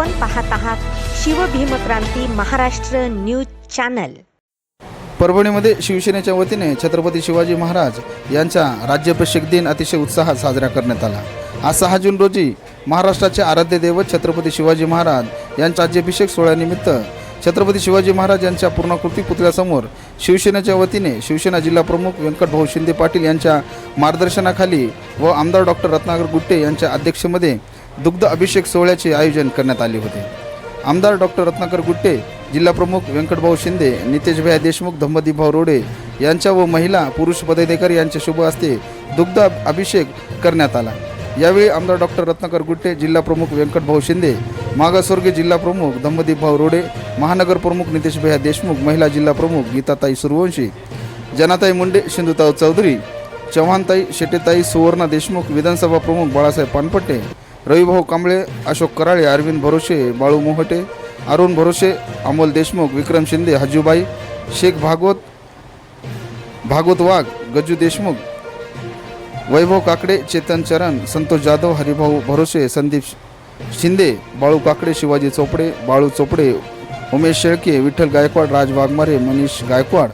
आपण पाहत आहात शिवभीमक्रांती महाराष्ट्र न्यूज चॅनल. परभणीमध्ये शिवसेनेच्या वतीने छत्रपती शिवाजी महाराज यांचा राज्याभिषेक दिन अतिशय उत्साहात साजरा करण्यात आला. आज सहा जून रोजी महाराष्ट्राचे आराध्य दैवत छत्रपती शिवाजी महाराज यांच्या राज्याभिषेक सोहळ्यानिमित्त छत्रपती शिवाजी महाराज यांच्या पूर्णाकृती पुतळ्यासमोर शिवसेनेच्या वतीने शिवसेना जिल्हा प्रमुख व्यंकटभाऊ शिंदे पाटील यांच्या मार्गदर्शनाखाली व आमदार डॉक्टर रत्नाकर गुट्टे यांच्या अध्यक्षमध्ये दुग्ध अभिषेक सोहळ्याचे आयोजन करण्यात आले होते. आमदार डॉक्टर रत्नाकर गुट्टे जिल्हाप्रमुख व्यंकटभाऊ शिंदे नितेशभाई देशमुख धम्मदीपभाऊ रोडे यांच्या व महिला पुरुष पदाधिकारी यांच्या शुभ हस्ते दुग्ध अभिषेक करण्यात आला. यावेळी आमदार डॉक्टर रत्नाकर गुट्टे जिल्हाप्रमुख व्यंकटभाऊ शिंदे मागासवर्गीय जिल्हाप्रमुख धम्मदीपभाऊ रोडे महानगर प्रमुख नितेशभाई देशमुख महिला जिल्हाप्रमुख गीताताई सूर्यवंशी जनाताई मुंडे सिंधुताई चौधरी चव्हाणताई शेटेताई सुवर्णा देशमुख विधानसभा प्रमुख बाळासाहेब पानपट्टे रविभाऊ कांबळे अशोक कराळे अरविंद भरोसे बाळू मोहटे अरुण भरोसे अमोल देशमुख विक्रम शिंदे हजूबाई शेख भागवत भागवत वाघ गजू देशमुख वैभव काकडे चेतन चरण संतोष जाधव हरिभाऊ भरोसे संदीप शिंदे बाळू काकडे शिवाजी चोपडे बाळू चोपडे उमेश शेळके विठ्ठल गायकवाड राज वाघमारे मनीष गायकवाड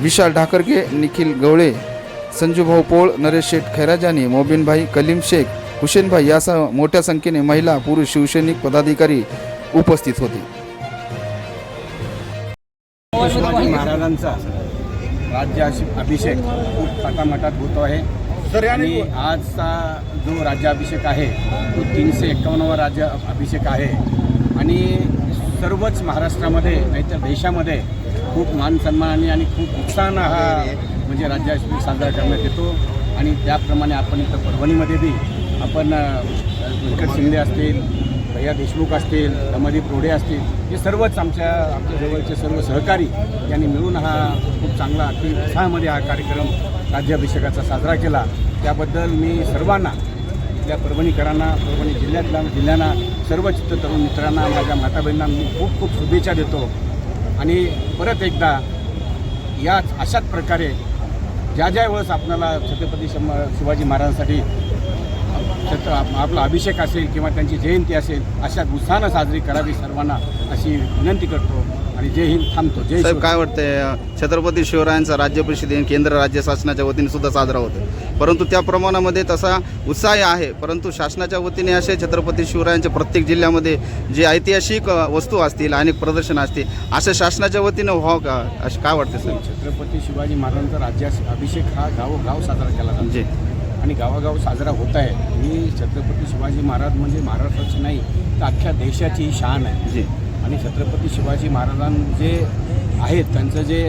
विशाल ढाकरगे निखिल गवळे संजूभाऊ पोळ नरेश शेठ खैराजानी मोबिनभाई कलीम शेख हुसेनभाई यासह मोठ्या संख्येने महिला पुरुष शिवसैनिक पदाधिकारी उपस्थित होते. शिवाजी महाराजांचा राज्य अभिषेक खूप थाटामाटात होतो आहे. आणि आजचा जो राज्याभिषेक आहे तो तीनशे एक्कावन्नवा राज्य अभिषेक आहे. आणि सर्वच महाराष्ट्रामध्ये नाहीतर देशामध्ये खूप मान सन्मानाने आणि खूप उत्साहानं हा म्हणजे राज्याभिषेक साजरा करण्यात येतो. आणि त्याप्रमाणे आपण इथं परभणीमध्ये बी आपण विकट व्यंकट शिंदे असतील भैया देशमुख असतील रमादीप रोडे असतील हे सर्वच आमच्या आमच्या जवळचे सर्व सहकारी यांनी मिळून हा खूप चांगला अति उत्साहामध्ये हा कार्यक्रम राज्याभिषेकाचा साजरा केला. त्याबद्दल मी सर्वांना आपल्या परभणीकरांना परभणी जिल्ह्यातल्या जिल्ह्यांना सर्व चित्त तरुण मित्रांना माझ्या माताबहिणींना मी खूप खूप शुभेच्छा देतो. आणि परत एकदा याच अशाच प्रकारे ज्या ज्या वेळेस आपल्याला छत्रपती शंभ शिवाजी महाराजांसाठी आपला अभिषेक असेल किंवा त्यांची जयंती असेल अशा उत्साहानं साजरी करावी सर्वांना अशी विनंती करतो आणि जय हिंद थांबतो. जय साहेब. काय वाटतंय छत्रपती शिवरायांचा राज्याभिषेक दिन केंद्र राज्य शासनाच्या वतीने सुद्धा साजरा होतो परंतु त्या प्रमाणामध्ये तसा उत्साह आहे परंतु शासनाच्या वतीने असे छत्रपती शिवरायांच्या प्रत्येक जिल्ह्यामध्ये जे ऐतिहासिक वस्तू असतील अनेक प्रदर्शन असतील असं शासनाच्या वतीनं व्हावं का? असं काय वाटतं सर छत्रपती शिवाजी महाराजांचा राज्या अभिषेक हा गावोगाव साजरा केला जातो. जी. आणि गावागाव साजरा होत आहे. ही छत्रपती शिवाजी महाराज म्हणजे महाराष्ट्राची नाही तर अख्ख्या देशाची शान आहे. जी. आणि छत्रपती शिवाजी महाराजां जे आहेत त्यांचं जे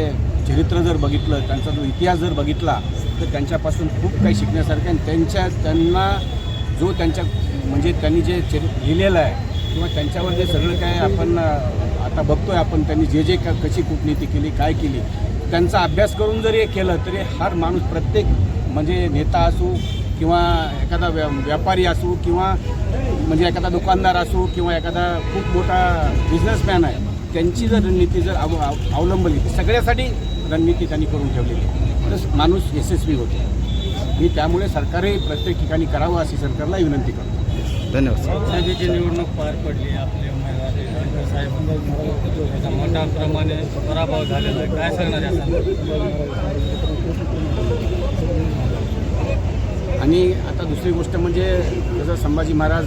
चरित्र जर बघितलं त्यांचा जो इतिहास जर बघितला तर त्यांच्यापासून खूप काही शिकण्यासारखं आणि त्यांच्या त्यांना जो त्यांच्या म्हणजे त्यांनी जे चरि लिहिलेलं आहे किंवा त्यांच्यावर जे सगळं काय आपण आता बघतोय आपण त्यांनी जे जे का कशी कूटनीती केली काय केली त्यांचा अभ्यास करून जरी हे केलं तरी हर माणूस प्रत्येक म्हणजे नेता असू किंवा एखादा व्या व्यापारी असू किंवा म्हणजे एखादा दुकानदार असू किंवा एखादा खूप मोठा बिझनेसमॅन आहे त्यांची जर रणनीती जर अव अव- अवलंबली तर सगळ्यासाठी रणनीती त्यांनी करून ठेवलेली आहे. तर माणूस यशस्वी होतो. आणि त्यामुळे सरकारही प्रत्येक ठिकाणी करावं अशी सरकारला विनंती करतो. धन्यवाद. सर लोकसभेची निवडणूक पार पडली आपले उमेदवार साहेब मतांप्रमाणे पराभव झालेला आहे. काय सांगणार आणि आता दुसरी गोष्ट म्हणजे जसं संभाजी महाराज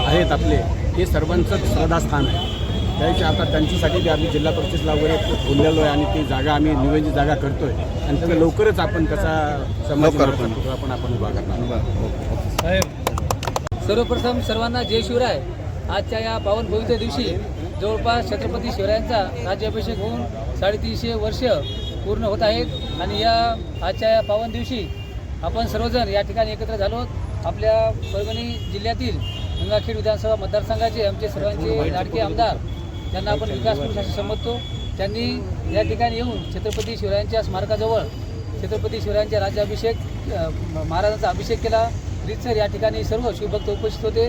आहेत आपले हे सर्वांचंच श्रद्धास्थान आहे. त्याच्या आता त्यांच्यासाठी बी आम्ही जिल्हा परिषदला वगैरे बोललेलो आहे आणि ती जागा आम्ही निवेदित जागा करतोय. आणि त्याचा लवकरच आपण त्याचा संभाजी लवकर महाराजांचा पुतळा पण आपण उभा करणार साहेब सर्वप्रथम सर्वांना जय शिवराय. आजच्या या पावन पवित्र दिवशी जवळपास छत्रपती शिवरायांचा राज्याभिषेक होऊन साडेतीनशे वर्ष पूर्ण होत आहेत. आणि या आजच्या या पावन दिवशी आपण सर्वजण या ठिकाणी एकत्र झालो आपल्या परभणी जिल्ह्यातील गंगाखेड विधानसभा मतदारसंघाचे आमचे सर्वांचे लाडके आमदार ज्यांना आपण विकास पुरुष असे समजतो त्यांनी या ठिकाणी येऊन छत्रपती शिवरायांच्या स्मारकाजवळ छत्रपती शिवरायांच्या राज्याभिषेक महाराजांचा अभिषेक केला. रितसर या ठिकाणी सर्व शिवभक्त उपस्थित होते.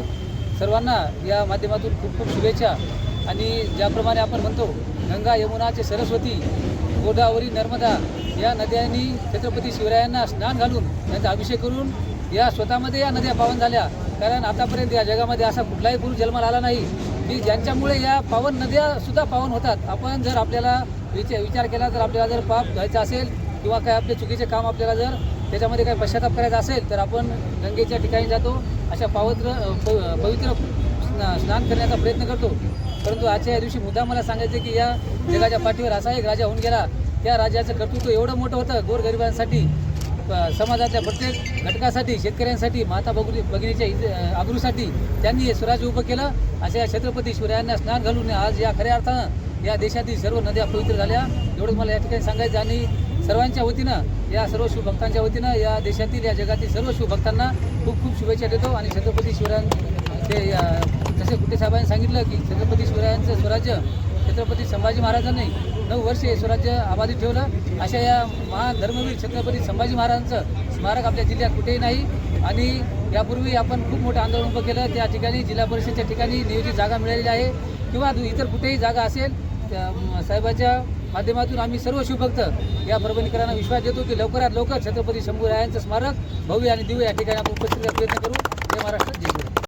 सर्वांना या माध्यमातून खूप खूप शुभेच्छा. आणि ज्याप्रमाणे आपण म्हणतो गंगा यमुनाचे सरस्वती गोदावरी नर्मदा या नद्यांनी छत्रपती शिवरायांना स्नान घालून त्यांचा अभिषेक करून या स्वतःमध्ये या नद्या पावन झाल्या. कारण आतापर्यंत या जगामध्ये असा कुठलाही पुरुष जन्माला आला नाही. की ज्यांच्यामुळे या पावन नद्या सुद्धा पावन होतात. आपण जर आपल्याला विचार विचार केला तर आपल्याला जर पाप घ्यायचं असेल किंवा काय आपले चुकीचे काम आपल्याला जर त्याच्यामध्ये काही पश्चाताप करायचा असेल तर आपण गंगेच्या ठिकाणी जातो. अशा पावत्र प- पवित्र स्ना- स्नान करण्याचा प्रयत्न करतो. परंतु आजच्या या दिवशी मुद्दा मला सांगायचं की या जगाच्या पाठीवर असा एक राजा होऊन गेला. त्या राजाचं कर्तृत्व एवढं मोठं होतं गोरगरिबांसाठी प- समाजातल्या प्रत्येक घटकासाठी शेतकऱ्यांसाठी माता भगिनी भगिनीच्या इज- आबरूसाठी त्यांनी हे स्वराज्य उभं केलं. अशा या छत्रपती शिवरायांना स्नान घालून आज या खऱ्या अर्थानं या देशातील सर्व नद्या पवित्र झाल्या. एवढं मला या ठिकाणी सांगायचं आणि सर्वांच्या वतीनं या सर्व शिवभक्तांच्या वतीनं या देशातील या जगातील सर्व शिवभक्तांना खूप खूप शुभेच्छा देतो. आणि छत्रपती शिवरायांचे जसे कुठे साहेबांनी सांगितलं की छत्रपती शिवरायांचं स्वराज्य छत्रपती संभाजी महाराजांनी नऊ वर्षे हे स्वराज्य अबाधित ठेवलं. अशा या महान धर्मवीर छत्रपती संभाजी महाराजांचं स्मारक आपल्या जिल्ह्यात कुठेही नाही. आणि यापूर्वी आपण खूप मोठं आंदोलन उभं केलं. त्या ठिकाणी जिल्हा परिषदेच्या ठिकाणी नियोजित जागा मिळालेली आहे. किंवा इतर कुठेही जागा असेल साहेबाच्या माध्यमातून आम्ही सर्व शिवभक्त या परभणीकरांना विश्वास देतो की लवकरात लवकर छत्रपती शंभूरायांचं स्मारक भव्य आणि दिव्य या ठिकाणी आपण उपस्थित प्रयत्न करू. जय महाराष्ट्र जय